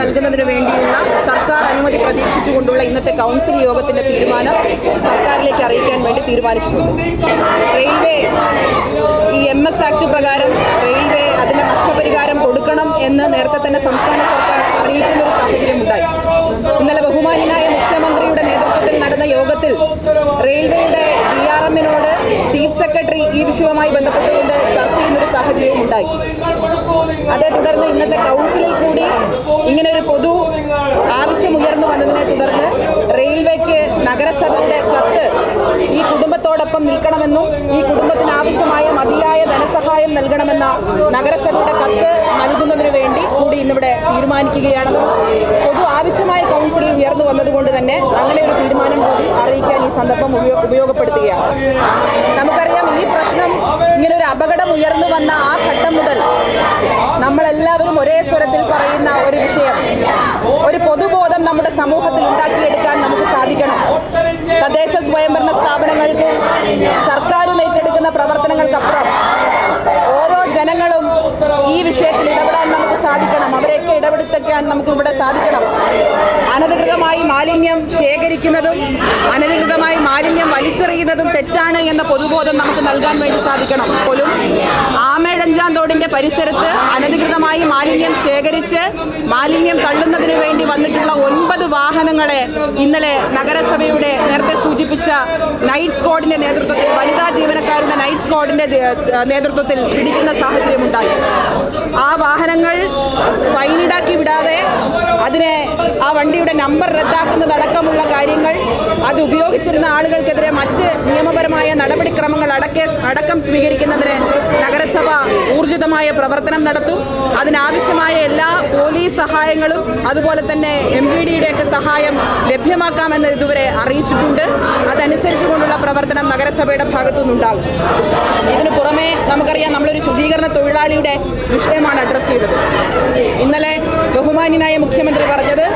നൽകുന്നതിന് വേണ്ടിയുള്ള സർക്കാർ അനുമതി പ്രതീക്ഷിച്ചുകൊണ്ടുള്ള ഇന്നത്തെ കൗൺസിൽ യോഗത്തിന്റെ തീരുമാനം സർക്കാരിലേക്ക് അറിയിക്കാൻ വേണ്ടി തീരുമാനിച്ചിട്ടുണ്ട്. റെയിൽവേ ഈ എം എസ് ആക്ട് പ്രകാരം റെയിൽവേ അതിന്റെ നഷ്ടപരിഹാരം കൊടുക്കണം എന്ന് നേരത്തെ തന്നെ സംസ്ഥാന സർക്കാർ അറിയിക്കുന്ന ഒരു സാഹചര്യം ഉണ്ടായി. ഇന്നലെ ബഹുമാനായ മുഖ്യമന്ത്രിയുടെ നേതൃത്വത്തിൽ നടന്ന യോഗത്തിൽ റെയിൽവേയുടെ ഡി ആർ എമ്മിനോട് ചീഫ് സെക്രട്ടറി ഈ വിഷയവുമായി ബന്ധപ്പെട്ടുകൊണ്ട് ചർച്ച ചെയ്യുന്ന ഒരു സാഹചര്യവും ഉണ്ടായി. അതേ തുടർന്ന് ഇന്നത്തെ കൗൺസിലിൽ കൂടി ഇങ്ങനെ ഒരു പൊതു ആവശ്യം ഉയർന്നു വന്നതിനെ തുടർന്ന് റെയിൽവേക്ക് നഗരസഭയുടെ കത്ത് ഈ കുടുംബത്തോടൊപ്പം നിൽക്കണമെന്നും ഈ കുടുംബത്തിന് ആവശ്യമായ മതിയായ ധനസഹായം നൽകണമെന്ന നഗരസഭയുടെ കത്ത് നൽകുന്നതിന് വേണ്ടി കൂടി ഇന്നിവിടെ തീരുമാനിക്കുകയാണ് പൊതു ആവശ്യമായ കൗൺസിലിൽ ഉയർന്നു വന്നതുകൊണ്ട് തന്നെ അങ്ങനെ ഒരു തീരുമാനം കൂടി അറിയിക്കാൻ ഈ സന്ദർഭം ഉപയോഗപ്പെടുത്തുകയാണ്. നമുക്കറിയാം ഈ പ്രശ്നം ഇങ്ങനെ ഒരു അപകടം ഉയർന്നു വന്ന ആ ഘട്ടം മുതൽ നമ്മളെല്ലാവരും ഒരേ സ്വരത്തിൽ പറയുന്ന ഒരു വിഷയം. ഒരു പൊതുബോധം നമ്മുടെ സമൂഹത്തിൽ ഉണ്ടാക്കിയെടുക്കാൻ നമുക്ക് സാധിക്കണം. തദ്ദേശ സ്വയംഭരണ സ്ഥാപനങ്ങൾക്ക് സർക്കാരും ഏറ്റെടുക്കുന്ന പ്രവർത്തനങ്ങൾക്കപ്പുറം ഓരോ ജനങ്ങളും ഈ വിഷയത്തിൽ ഇടപെടാൻ നമുക്ക് സാധിക്കണം. അവരെയൊക്കെ ഇടപെടുത്താൻ നമുക്ക് ഇവിടെ സാധിക്കണം. അനധികൃതമായി മാലിന്യം ശേഖരിക്കുന്നതും അനധികൃതമായി വലിച്ചെറിയുന്നതും തെറ്റാണ് എന്ന പൊതുബോധം നമുക്ക് നൽകാൻ വേണ്ടി സാധിക്കണം. പോലും ആമേഴഞ്ചാം തോടിന്റെ പരിസരത്ത് അനധികൃതമായി മാലിന്യം ശേഖരിച്ച് മാലിന്യം തള്ളുന്നതിന് വേണ്ടി വന്നിട്ടുള്ള ഒൻപത് വാഹനങ്ങളെ ഇന്നലെ നഗരസഭയുടെ നേരത്തെ സൂചിപ്പിച്ച നൈറ്റ് സ്ക്വാഡിന്റെ നേതൃത്വത്തിൽ വനിതാ ജീവനക്കാരുടെ നൈറ്റ് സ്ക്വാഡിന്റെ നേതൃത്വത്തിൽ പിടിക്കുന്ന സാഹചര്യമുണ്ടായി ആ വാഹനങ്ങൾ ഫൈൻ ഈടാക്കി വിടാതെ അതിനെ ആ വണ്ടിയുടെ നമ്പർ റദ്ദാക്കുന്നതടക്കമുള്ള കാര്യങ്ങൾ അത് ഉപയോഗിച്ചിരുന്ന ആളുകൾക്കെതിരെ മറ്റ് നിയമപരമായ നടപടിക്രമങ്ങൾ അടക്കെ അടക്കം സ്വീകരിക്കുന്നതിന് നഗരസഭ ഊർജിതമായ പ്രവർത്തനം നടത്തും. അതിനാവശ്യമായ എല്ലാ പോലീസ് സഹായങ്ങളും അതുപോലെ തന്നെ എം വി ഡിയുടെയൊക്കെ സഹായം ലഭ്യമാക്കാമെന്ന് ഇതുവരെ അറിയിച്ചിട്ടുണ്ട്. അതനുസരിച്ചുകൊണ്ടുള്ള പ്രവർത്തനം നഗരസഭയുടെ ഭാഗത്തുനിന്നുണ്ടാകും. ഇതിന് പുറമെ നമുക്കറിയാം നമ്മളൊരു ശുചീകരണ തൊഴിലാളിയുടെ വിഷയമാണ് അഡ്രസ്സ് ചെയ്തത്. ഇന്നലെ ബഹുമാന്യനായ മുഖ്യമന്ത്രി പറഞ്ഞത്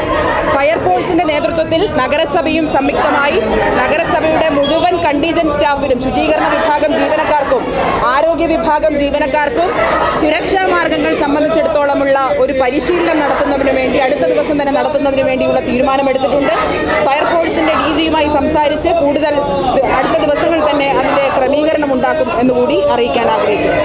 ഫയർഫോഴ്സിന്റെ നേതൃത്വത്തിൽ നഗരസഭയും സംയുക്തമായി നഗരസഭയുടെ മുഴുവൻ കണ്ടീജന്റ് സ്റ്റാഫിനും ശുചീകരണ വിഭാഗം ജീവനക്കാർക്കും ആരോഗ്യ വിഭാഗം ജീവനക്കാർക്കും സുരക്ഷാ മാർഗങ്ങൾ സംബന്ധിച്ചിടത്തോളമുള്ള ഒരു പരിശീലനം നടത്തുന്നതിനു വേണ്ടി അടുത്ത ദിവസം തന്നെ നടത്തുന്നതിനു വേണ്ടിയുള്ള തീരുമാനമെടുത്തിട്ടുണ്ട്. ഫയർഫോഴ്സിന്റെ ഡി ജിയുമായി സംസാരിച്ച് കൂടുതൽ അടുത്ത ദിവസങ്ങളിൽ തന്നെ അതിന്റെ ക്രമീകരണം ഉണ്ടാക്കും എന്നുകൂടി അറിയിക്കാൻ ആഗ്രഹിക്കുന്നു.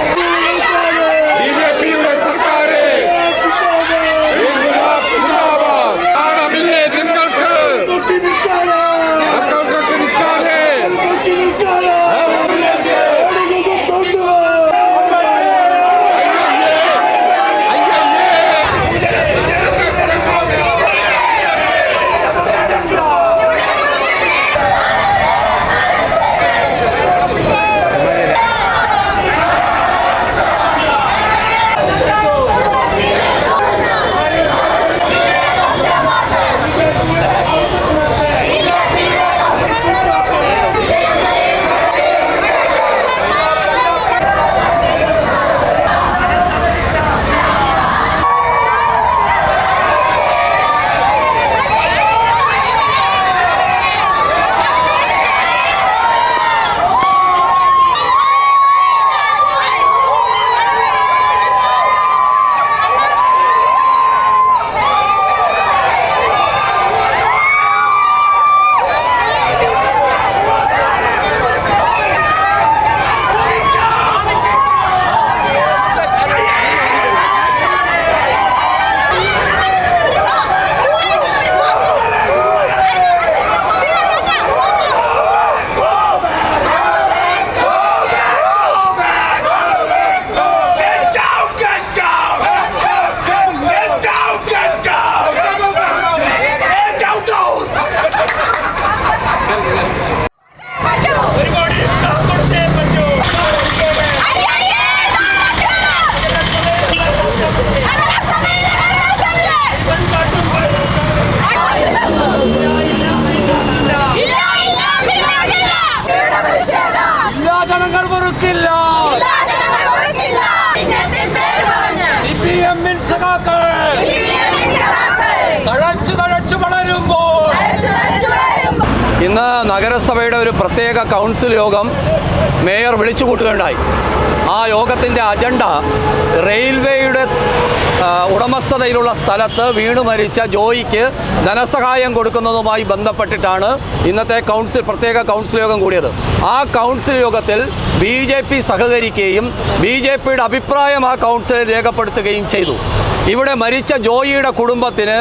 എല്ലാ മുറുക്കില്ല സഖാക്കൾ. തഴച്ചു തഴച്ചു വളരുമ്പോൾ. ഇന്ന് നഗരസഭയുടെ ഒരു പ്രത്യേക കൗൺസിൽ യോഗം മേയർ വിളിച്ചു കൂട്ടുകയുണ്ടായി ആ യോഗത്തിന്റെ അജണ്ട റെയിൽവേയുടെ ഉടമസ്ഥതയിലുള്ള സ്ഥലത്ത് വീണു മരിച്ച ജോയിക്ക് ധനസഹായം കൊടുക്കുന്നതുമായി ബന്ധപ്പെട്ടിട്ടാണ് ഇന്നത്തെ കൗൺസിൽ പ്രത്യേക കൗൺസിൽ യോഗം കൂടിയത്. ആ കൗൺസിൽ യോഗത്തിൽ ബി ജെ പി സഹകരിക്കുകയും ബി ജെ പിയുടെ അഭിപ്രായം ആ കൗൺസിലിൽ രേഖപ്പെടുത്തുകയും ചെയ്തു. ഇവിടെ മരിച്ച ജോയിയുടെ കുടുംബത്തിന്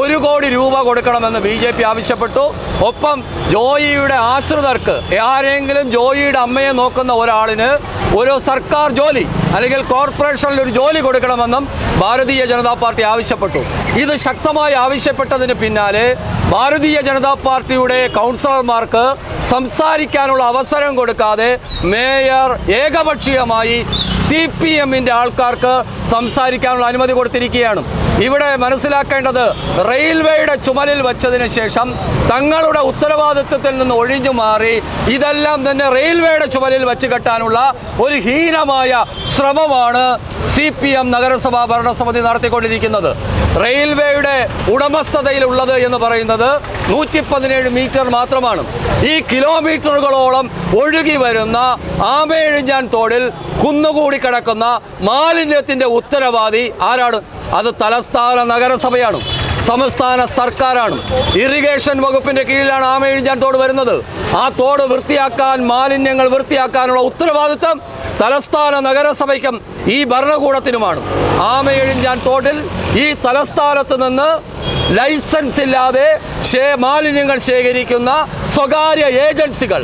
ഒരു കോടി രൂപ കൊടുക്കണമെന്ന് ബി ജെ പി ആവശ്യപ്പെട്ടു. ഒപ്പം ജോയിയുടെ ആശ്രിതർക്ക് ആരെങ്കിലും ജോയിയുടെ അമ്മയെ നോക്കുന്ന ഒരാളിന് ഒരു സർക്കാർ ജോലി അല്ലെങ്കിൽ കോർപ്പറേഷനിൽ ഒരു ജോലി കൊടുക്കണമെന്നും ഭാരതീയ ജനതാ പാർട്ടി ആവശ്യപ്പെട്ടു. ഇത് ശക്തമായി ആവശ്യപ്പെട്ടതിന് പിന്നാലെ ഭാരതീയ ജനതാ പാർട്ടിയുടെ കൗൺസിലർമാർക്ക് സംസാരിക്കാനുള്ള അവസരം കൊടുക്കാതെ മേയർ ഏകപക്ഷീയമായി സി പി എമ്മിന്റെ ആൾക്കാർക്ക് സംസാരിക്കാനുള്ള അനുമതി കൊടുത്തിരിക്കുകയാണ്. ഇവിടെ മനസ്സിലാക്കേണ്ടത് റെയിൽവേയുടെ ചുമലിൽ വച്ചതിന് ശേഷം തങ്ങളുടെ ഉത്തരവാദിത്വത്തിൽ നിന്ന് ഒഴിഞ്ഞു മാറി ഇതെല്ലാം തന്നെ റെയിൽവേയുടെ ചുമലിൽ വച്ച് കെട്ടാനുള്ള ഒരു ഹീനമായ ശ്രമമാണ് സി പി എം നഗരസഭാ ഭരണസമിതി നടത്തിക്കൊണ്ടിരിക്കുന്നത്. റെയിൽവേയുടെ ഉടമസ്ഥതയിലുള്ളത് എന്ന് പറയുന്നത് നൂറ്റി പതിനേഴ് മീറ്റർ മാത്രമാണ്. ഈ കിലോമീറ്ററുകളോളം ഒഴുകി വരുന്ന ആമേഴിഞ്ഞാൻ തോടിൽ കുന്നുകൂടി കിടക്കുന്ന മാലിന്യത്തിന്റെ ഉത്തരവാദി ആരാണ്? അത് തലസ്ഥാന നഗരസഭയാണ്. സംസ്ഥാന സർക്കാരാണ്. ഇറിഗേഷൻ വകുപ്പിന്റെ കീഴിലാണ് ആമയിഴിഞ്ഞാൻ തോട് വരുന്നത്. ആ തോട് വൃത്തിയാക്കാൻ മാലിന്യങ്ങൾ വൃത്തിയാക്കാനുള്ള ഉത്തരവാദിത്തം തലസ്ഥാന നഗരസഭയ്ക്കും ഈ ഭരണകൂടത്തിനുമാണ്. ആമയിഴിഞ്ഞാൻ തോട്ടിൽ ഈ തലസ്ഥാനത്ത് നിന്ന് ലൈസൻസ് ഇല്ലാതെ മാലിന്യങ്ങൾ ശേഖരിക്കുന്ന സ്വകാര്യ ഏജൻസികൾ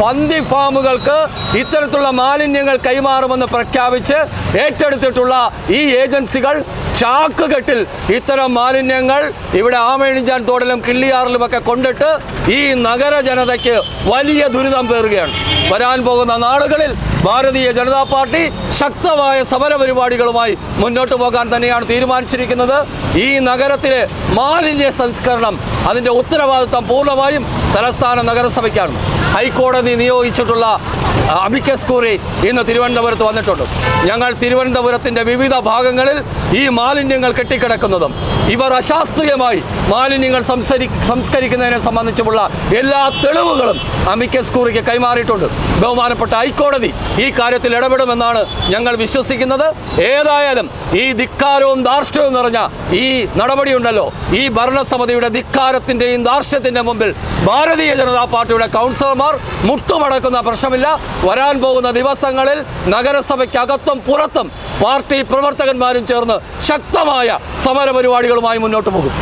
പന്തി ഫാമുകൾക്ക് ഇത്തരത്തിലുള്ള മാലിന്യങ്ങൾ കൈമാറുമെന്ന് പ്രഖ്യാപിച്ച് ഏറ്റെടുത്തിട്ടുള്ള ഈ ഏജൻസികൾ ചാക്കുകെട്ടിൽ ഇത്തരം മാലിന്യങ്ങൾ ഇവിടെ ആമയിണിഞ്ചാൻ തോടിലും കിള്ളിയാറിലുമൊക്കെ കൊണ്ടിട്ട് ഈ നഗര ജനതയ്ക്ക് വലിയ ദുരിതം പേറുകയാണ്. വരാൻ പോകുന്ന നാളുകളിൽ ഭാരതീയ ജനതാ പാർട്ടി ശക്തമായ സമര പരിപാടികളുമായി മുന്നോട്ട് പോകാൻ തന്നെയാണ് തീരുമാനിച്ചിരിക്കുന്നത്. ഈ നഗരത്തിലെ മാലിന്യ സംസ്കരണം അതിന്റെ ഉത്തരവാദിത്തം പൂർണമായും തലസ്ഥാന നഗരസഭയ്ക്കാണ്. ഹൈക്കോടതി നിയോഗിച്ചിട്ടുള്ള അമിക്കസ് കൂറി ഇന്ന് തിരുവനന്തപുരത്ത് വന്നിട്ടുണ്ട്. ഞങ്ങൾ തിരുവനന്തപുരത്തിന്റെ വിവിധ ഭാഗങ്ങളിൽ ഈ മാലിന്യങ്ങൾ കെട്ടിക്കിടക്കുന്നതും ഇവർ അശാസ്ത്രീയമായി മാലിന്യങ്ങൾ സംസരി സംസ്കരിക്കുന്നതിനെ സംബന്ധിച്ചുമുള്ള എല്ലാ തെളിവുകളും അമിക്കസ് കൂറിക്ക് കൈമാറിയിട്ടുണ്ട്. ബഹുമാനപ്പെട്ട ഹൈക്കോടതി ഈ കാര്യത്തിൽ ഇടപെടുമെന്നാണ് ഞങ്ങൾ വിശ്വസിക്കുന്നത്. ഏതായാലും ഈ ധിക്കാരവും ധാർഷ്ട്യവും നിറഞ്ഞ ഈ നടപടിയുണ്ടല്ലോ. ഈ ഭരണസമിതിയുടെ ധിക്കാരത്തിന്റെയും ധാർഷ്ട്യത്തിന്റെ മുമ്പിൽ ഭാരതീയ ജനതാ പാർട്ടിയുടെ കൗൺസിലർമാർ മുട്ടുമടക്കുന്ന പ്രശ്നമില്ല. വരാൻ പോകുന്ന ദിവസങ്ങളിൽ നഗരസഭയ്ക്കകത്തും പുറത്തും പാർട്ടി പ്രവർത്തകന്മാരും ചേർന്ന് ശക്തമായ സമരപരിപാടികളുമായി മുന്നോട്ട് പോകും.